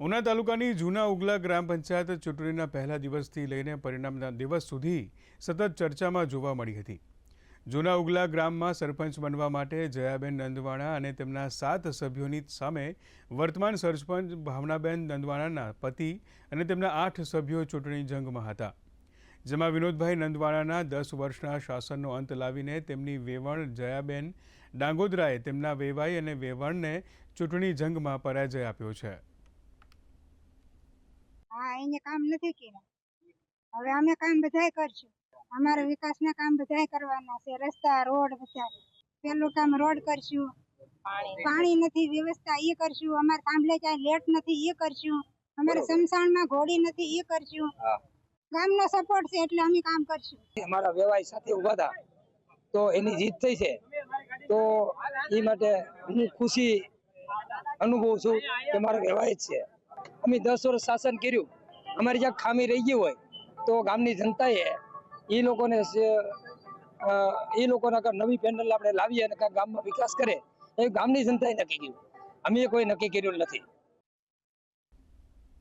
ઉના તાલુકાની જૂના ઉગલા ગ્રામ પંચાયત ચૂંટણીના પહેલા દિવસથી લઈને પરિણામના દિવસ સુધી સતત ચર્ચામાં જોવા મળી હતી. જૂના ઉગલા ગ્રામમાં સરપંચ બનવા માટે જયાબેન નંદવાણા અને તેમના સાત સભ્યોની સામે વર્તમાન સરપંચ ભાવનાબેન નંદવાણાના પતિ અને તેમના આઠ સભ્યો ચૂંટણી જંગમાં હતા. જેમાં વિનોદભાઈ નંદવાણાના દસ વર્ષના શાસનનો અંત લાવીને તેમની વેવણ જયાબેન ડાંગોદરાએ તેમના વેવાઈ અને વેવણને ચૂંટણી જંગમાં પરાજય આપ્યો છે. હા એને કામ નથી કર્યા. હવે અમે કામ બધાય કરશું. અમારા વિકાસના કામ બધાય કરવાના છે. રસ્તા રોડ બધા. પેલું કામ રોડ કરશું. પાણી. નથી વ્યવસ્થા એ કરશું. અમારે થાંભલે ક્યાંય લેટ નથી એ કરશું. અમારે સમસાણમાં ઘોડી નથી એ કરશું. ગામનો સપોર્ટ છે એટલે અમે કામ કરશું. અમારા વ્યવસાય સાથે ઊભા હતા તો એની જીત થઈ છે. તો એ માટે હું ખુશી અનુભવું છું કે મારો વ્યવહાર છે. અમે દસ વર્ષ શાસન કર્યું. અમારી જ્યાં ખામી રહી ગઈ હોય તો ગામની જનતાએ એ લોકોને એ લોકોના નવી પેનલ આપણે લાવીએ અને ગામમાં વિકાસ કરે, એ ગામની જનતાએ નક્કી કર્યું. અમે કોઈ નક્કી કર્યું નથી.